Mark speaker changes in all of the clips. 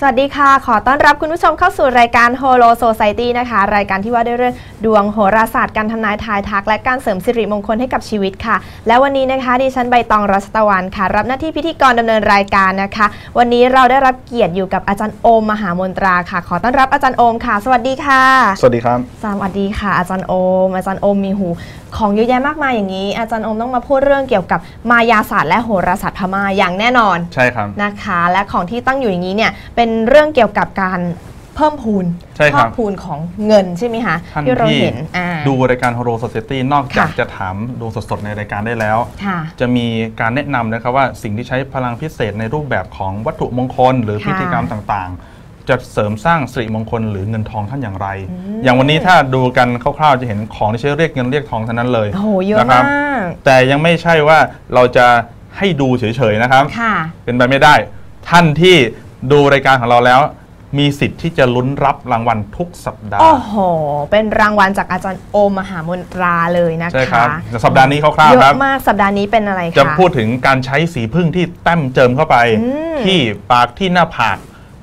Speaker 1: สวัสดีค่ะ ขอต้อนรับคุณผู้ชมเข้าสู่รายการ Holo Society นะคะ รายการที่ว่าด้วยเรื่องดวงโหราศาสตร์การทำนายทายทัก และการเสริมสิริมงคลให้กับชีวิตค่ะ และวันนี้นะคะดิฉันใบตองรัชตะวันค่ะ รับหน้าที่พิธีกรดำเนินรายการนะคะ วันนี้เราได้รับเกียรติอยู่กับอาจารย์โอมมหามนตราค่ะ ขอต้อนรับอาจารย์โอมค่ะ สวัสดีค่ะ
Speaker 2: สวัสดีครับ
Speaker 1: สวัสดีค่ะ อาจารย์โอม อาจารย์โอมมีหู ของเยอะแยะมากมายอย่างนี้ อาจารย์โอมต้องมาพูดเรื่องเกี่ยวกับมายาศาสตร์และโหราศาสตร์พม่าอย่างแน่นอน
Speaker 2: ใช่ครับ
Speaker 1: นะคะ และของที่ตั้งอยู่อย่างนี้เนี่ยเป็นเรื่องเกี่ยวกับการเพิ่มพูน
Speaker 2: ใช่ครับ
Speaker 1: เพิ่มพูนของเงินใช่ไหมคะ
Speaker 2: ท่าน
Speaker 1: ที่เรา
Speaker 2: ที่
Speaker 1: เห็นอ่า
Speaker 2: ดูรายการ Horo Society นอกจาก
Speaker 1: ค่ะ
Speaker 2: จะถามดวงสดๆ ในรายการได้แล้ว
Speaker 1: ค่ะ
Speaker 2: จะมีการแนะนำนะครับว่าสิ่งที่ใช้พลังพิเศษในรูปแบบของวัตถุมงคล หรือ
Speaker 1: ค่ะ
Speaker 2: พิธีกรรมต่างๆ จะเสริมสร้างสิริมงคลหรือเงินทองท่านอย่างไร
Speaker 1: อืม
Speaker 2: อย่างวันนี้ถ้าดูกันคร่าวๆจะเห็นของที่ใช้เรียกเงินเรียกทองเท่านั้นเลย
Speaker 1: โอ้โหเยอะ
Speaker 2: นะครั
Speaker 1: มา
Speaker 2: บ
Speaker 1: ก
Speaker 2: แต่ยังไม่ใช่ว่าเราจะให้ดูเฉยๆนะครับ
Speaker 1: ค่ะ
Speaker 2: เป็นไปไม่ได้ ท่านที่ ดูรายการของเราแล้ว มีสิทธิ์ที่จะลุ้นรับรางวัลทุกสัปดาห์
Speaker 1: โอ้โห เป็นรางวัลจากอาจารย์โอมมหามนตราเลยนะคะ
Speaker 2: ใช่ครับแต่สัปดาห์นี้คร่าว
Speaker 1: เย
Speaker 2: ๆครับ
Speaker 1: อะมากสัปดาห์นี้เป็นอะไรคะ
Speaker 2: จะพูดถึงการใช้สีพึ่งที่แต้มเจิมเข้าไป
Speaker 1: อืม
Speaker 2: ที่ปากที่หน้าผาก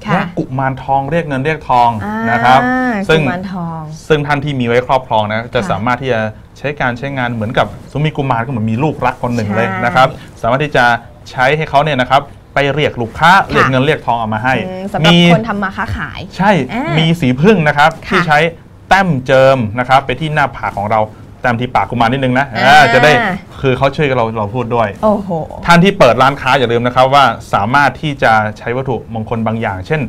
Speaker 1: ค่ะ
Speaker 2: และกุมารทองเรียกเงินเรียกทอง
Speaker 1: อ่า
Speaker 2: นะครับ ซึ่ง
Speaker 1: กุมารทอง
Speaker 2: ซึ่งท่านที่มีไว้ครอบครองนะจะ
Speaker 1: ค่ะ
Speaker 2: สามารถที่จะใช้การใช้งานเหมือนกับสมมีกุมารก็เหมือนมีลูกรักคนหนึ่ง
Speaker 1: ใช่
Speaker 2: เลยนะครับ สามารถที่จะใช้ให้เขาเนี่ยนะครับ ไปเรียกลูกค้าเรียกเงินเรียกทองเอามาให้
Speaker 1: อืมสำหรับ
Speaker 2: มี
Speaker 1: คนทำมาค้าขาย
Speaker 2: ใช่
Speaker 1: อ่ามี
Speaker 2: มีสีพึ่งนะครับ
Speaker 1: ค่ะ
Speaker 2: ที่ใช้แต้มเจิมนะครับ ไปที่หน้าผากของเราแต้มที่ปากกุมารนิดนึงนะ
Speaker 1: อ่า
Speaker 2: อ่าจะได้คือเขาช่วยเราเราพูดด้วย
Speaker 1: โอ้โห
Speaker 2: ท่านที่เปิดร้านค้าอย่าลืมนะครับว่าสามารถที่จะใช้วัตถุมงคลบางอย่าง เช่น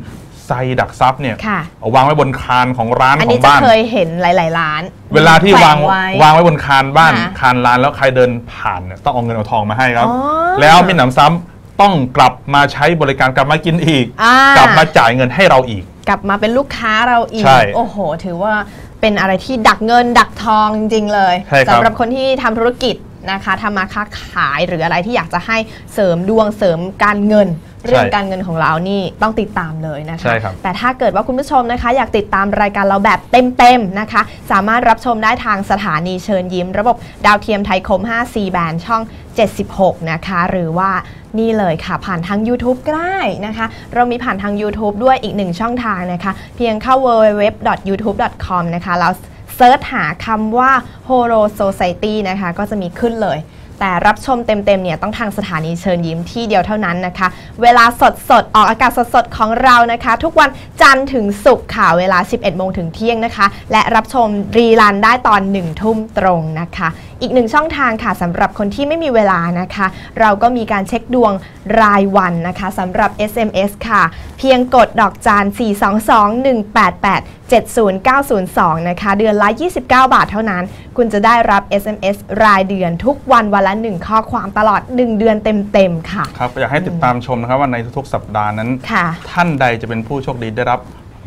Speaker 2: ไซดักซับเนี่ย
Speaker 1: ค่ะ
Speaker 2: เอาวางไว้บนคานของร้าน
Speaker 1: อัน
Speaker 2: ขอ
Speaker 1: นี้
Speaker 2: ง
Speaker 1: จะ
Speaker 2: บ้าน
Speaker 1: เคยเห็นหลาย ๆ ร้าน
Speaker 2: เวลาที่วาง
Speaker 1: แขไว้
Speaker 2: วางไว้บนคานบ้าน
Speaker 1: ค่ะ
Speaker 2: คานร้านแล้วใครเดินผ่านเนี่ยต้องเอาเงินเอาทองมาให้ครับ
Speaker 1: อ๋อ
Speaker 2: แล้วมีหนำซ้ำ ต้องกลับมาใช้บริการกลับมากินอีก
Speaker 1: อ่า
Speaker 2: กลับมาจ่ายเงินให้เราอีก
Speaker 1: กลับมาเป็นลูกค้าเราอีก
Speaker 2: ใช่
Speaker 1: โอ้โห ถือว่าเป็นอะไรที่ดักเงินดักทองจริง ๆ เลย
Speaker 2: ใช่ครับ
Speaker 1: สำหรับคนที่ทำธุรกิจ นะคะทำมาค้าขายหรืออะไรที่อยากจะให้เสริมดวงเสริมการเงิน เรื่องการเงินของเรานี่ต้องติดตามเลยนะคะ
Speaker 2: ใช่ครับ
Speaker 1: แต่ถ้าเกิดว่าคุณผู้ชมนะคะ อยากติดตามรายการเราแบบเต็มๆนะคะ สามารถรับชมได้ทางสถานีเชิญยิ้ม ระบบดาวเทียมไทยคม 5C แบนช่อง 76 นะคะ หรือว่านี่เลยค่ะ ผ่านทาง YouTube ก็ได้นะคะ เรามีผ่านทาง YouTube ด้วยอีกหนึ่งช่องทางนะคะ เพียงเข้า www.youtube.com นะคะแล้ว เซิร์ชหาคำว่า Horo Society นะคะก็จะมีขึ้นเลย แต่รับชมเต็มๆเนี่ยต้องทางสถานีเชิญยิ้มที่เดียวเท่านั้นนะคะ เวลาสดสดๆออกอากาศสดสดๆของเรานะคะ ทุกวันจันทร์ถึงศุกร์ค่ะเวลา 11 โมงถึงเที่ยงนะคะ และรับชมรีลันได้ตอน 1 ทุ่มตรงนะคะ อีกหนึ่งช่องทางค่ะสำหรับคนที่ไม่มีเวลานะคะ เราก็มีการเช็คดวงรายวันนะคะสำหรับ SMS ค่ะ เพียงกดดอกจาน422-188 70902 นะคะ เดือนละ 29 บาทเท่านั้น คุณจะได้รับ SMS รายเดือนทุกวันวันละ 1 ข้อความตลอด 1 เดือนเต็ม ๆ ค่ะ
Speaker 2: ครับ อยากให้ติดตามชมนะครับว่าในทุกๆ สัปดาห์นั้น
Speaker 1: ค่ะ
Speaker 2: ท่านใดจะเป็นผู้โชคดีได้รับ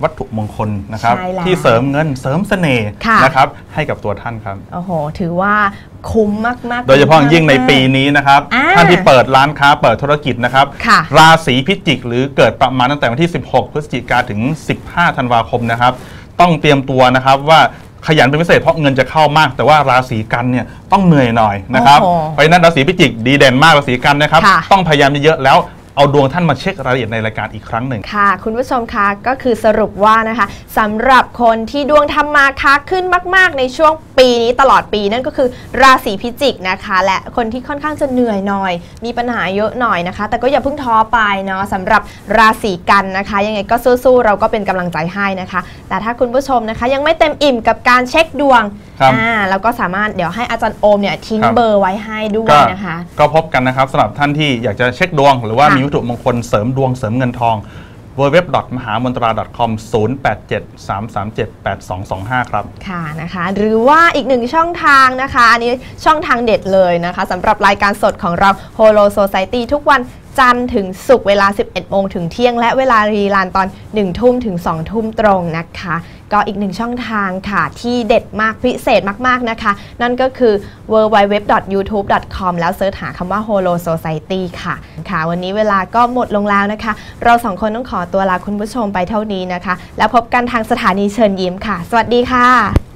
Speaker 2: วัตถุมงคลนะครับ
Speaker 1: ใช่แล้ว
Speaker 2: ที่เสริมเงินเสริมเสน่ห์
Speaker 1: ค่ะ
Speaker 2: นะครับ ให้กับตัวท่านครับ
Speaker 1: โอ้โห ถือว่าคุ้มมากๆ
Speaker 2: โดยเฉพาะอย่างยิ่งใน
Speaker 1: มากๆ
Speaker 2: ปีนี้นะครับ
Speaker 1: อ่า
Speaker 2: ท่านที่เปิดร้านค้าเปิดธุรกิจนะครับ
Speaker 1: ค่ะ
Speaker 2: ราศีพิจิก หรือเกิดประมาณตั้งแต่วันที่ 16 พฤศจิกาถึง 15 ธันวาคมนะครับ ต้องเตรียมตัวนะครับว่าขยันเป็นพิเศษเพราะเงินจะเข้ามาก แต่ว่าราศีกันเนี่ยต้องเหนื่อยหน่อยนะครับ
Speaker 1: โอ้โห
Speaker 2: เพราะฉะนั้นราศีพิจิกดีเด่นมากราศีกันนะครับ
Speaker 1: ค่ะ
Speaker 2: ต้องพยายามเยอะๆแล้ว เอาดวงท่านมาเช็ครายละเอียดในรายการอีกครั้งหนึ่ง
Speaker 1: ค่ะ คุณผู้ชมคะก็คือสรุปว่านะคะสำหรับคนที่ดวงทำมาค้าขึ้นมาก ๆ ในช่วงปีนี้ตลอดปีนั่นก็คือราศีพิจิกนะคะ และคนที่ค่อนข้างจะเหนื่อยหน่อย มีปัญหาเยอะหน่อยนะคะ แต่ก็อย่าเพิ่งท้อไปเนาะสำหรับราศีกันนะคะ ยังไงก็สู้ๆเราก็เป็นกำลังใจให้นะคะ แต่ถ้าคุณผู้ชมนะคะ ยังไม่เต็มอิ่มกับการเช็คดวง
Speaker 2: ครับ
Speaker 1: อ่าแล้วก็สามารถเดี๋ยวให้อาจารย์โอมเนี่ยทิ้ง
Speaker 2: ครับ
Speaker 1: เบอร์ไว้ให้ด้วย
Speaker 2: ก็
Speaker 1: นะคะ
Speaker 2: ก็พบกันนะครับสำหรับท่านที่อยากจะเช็คดวง หรือว่า
Speaker 1: ค่ะ
Speaker 2: มีวัตถุมงคลเสริมดวงเสริมเงินทอง w w w มหามนตรา .com 0873378225 ครับ
Speaker 1: ค่ะนะคะ หรือว่าอีกหนึ่งช่องทางนะคะ อันนี้ช่องทางเด็ดเลยนะคะสำหรับรายการสดของเรา Holo Society ทุกวัน จันทร์ถึงศุกร์เวลา 11 โมงถึงเที่ยง และเวลารีลันตอน 1 ทุ่มถึง 2 ทุ่มตรงนะคะ ก็อีกหนึ่งช่องทางค่ะ ที่เด็ดมากพิเศษมาก ๆ นะคะ นั่นก็คือ www.youtube.com แล้วเสิร์ชหาคำว่า Holo Society ค่ะ ค่ะ วันนี้เวลาก็หมดลงแล้วนะคะ เราสองคนต้องขอตัวลาคุณผู้ชมไปเท่านี้นะคะ แล้วพบกันทางสถานีเชิญยิ้มค่ะ สวัสดีค่ะ